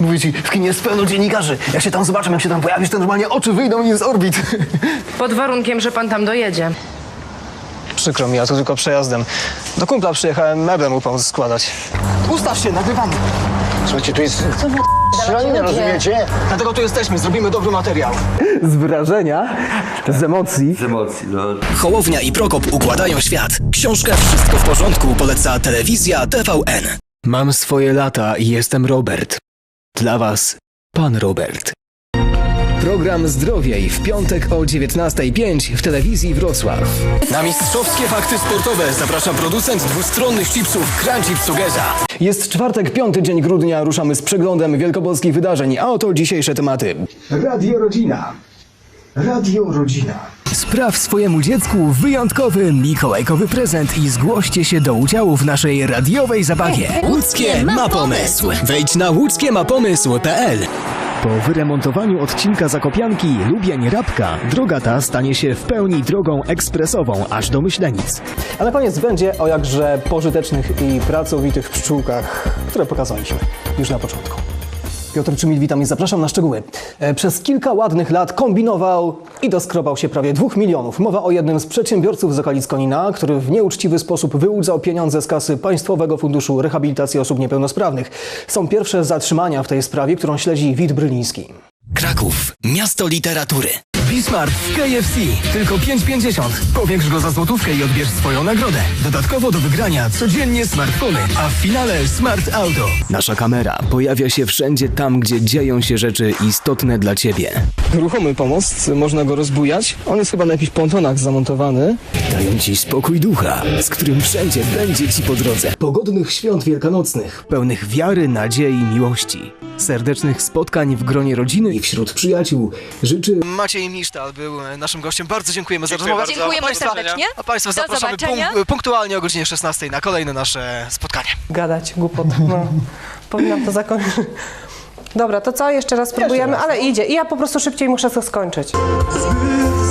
Mówię ci, w kinie jest pełno dziennikarzy. Jak się tam zobaczę, jak się tam pojawisz, to normalnie oczy wyjdą mi z orbit. Pod warunkiem, że pan tam dojedzie. Przykro mi, ja tu tylko przejazdem. Do kumpla przyjechałem meble mu pomóc składać. Ustaw się, nagrywamy. Słuchajcie, tu jest strzelanina, rozumiecie? Dlatego tu jesteśmy, zrobimy dobry materiał. Z wrażenia, z emocji. Z emocji, no. Hołownia i Prokop układają świat. Książkę Wszystko w porządku poleca telewizja TVN. Mam swoje lata i jestem Robert. Dla was pan Robert. Program Zdrowiej w piątek o 19.05 w telewizji Wrocław. Na mistrzowskie fakty sportowe zaprasza producent dwustronnych chipsów Crunchy w Sugerza. Jest czwartek, piąty dzień grudnia, ruszamy z przeglądem wielkopolskich wydarzeń, a oto dzisiejsze tematy. Radio Rodzina. Radio Rodzina. Spraw swojemu dziecku wyjątkowy mikołajkowy prezent i zgłoście się do udziału w naszej radiowej zabawie. Łódzkie ma pomysł. Wejdź na łódzkiemapomysł.pl Po wyremontowaniu odcinka Zakopianki Lubień-Rabka droga ta stanie się w pełni drogą ekspresową aż do Myślenic. A na koniec będzie o jakże pożytecznych i pracowitych pszczółkach, które pokazaliśmy już na początku. Piotr Czymil, witam i zapraszam na szczegóły. E, Przez kilka ładnych lat kombinował i doskrobał się prawie dwóch milionów. Mowa o jednym z przedsiębiorców z okolic Konina, który w nieuczciwy sposób wyłudzał pieniądze z kasy Państwowego Funduszu Rehabilitacji Osób Niepełnosprawnych. Są pierwsze zatrzymania w tej sprawie, którą śledzi Wit Bryliński. Kraków, miasto literatury. Bismarck w KFC, tylko 5,50. Powiększ go za złotówkę i odbierz swoją nagrodę. Dodatkowo do wygrania codziennie smartfony, a w finale Smart Auto. Nasza kamera pojawia się wszędzie tam, gdzie dzieją się rzeczy istotne dla Ciebie. Ruchomy pomost, można go rozbujać. On jest chyba na jakichś pontonach zamontowany. Dają Ci spokój ducha, z którym wszędzie będzie Ci po drodze. Pogodnych świąt wielkanocnych. Pełnych wiary, nadziei, miłości. Serdecznych spotkań w gronie rodziny I wśród przyjaciół życzy Maciej Misztal był e, naszym gościem. Bardzo dziękujemy za rozmowę. Dziękujemy A państwa, serdecznie. A Państwa zapraszamy punk- punktualnie o godzinie 16 na kolejne nasze spotkanie. Gadać głupot. No. Powinnam to zakończyć. Dobra, to co? Jeszcze raz spróbujemy, ale no. idzie. I ja po prostu szybciej muszę to skończyć. Zbyt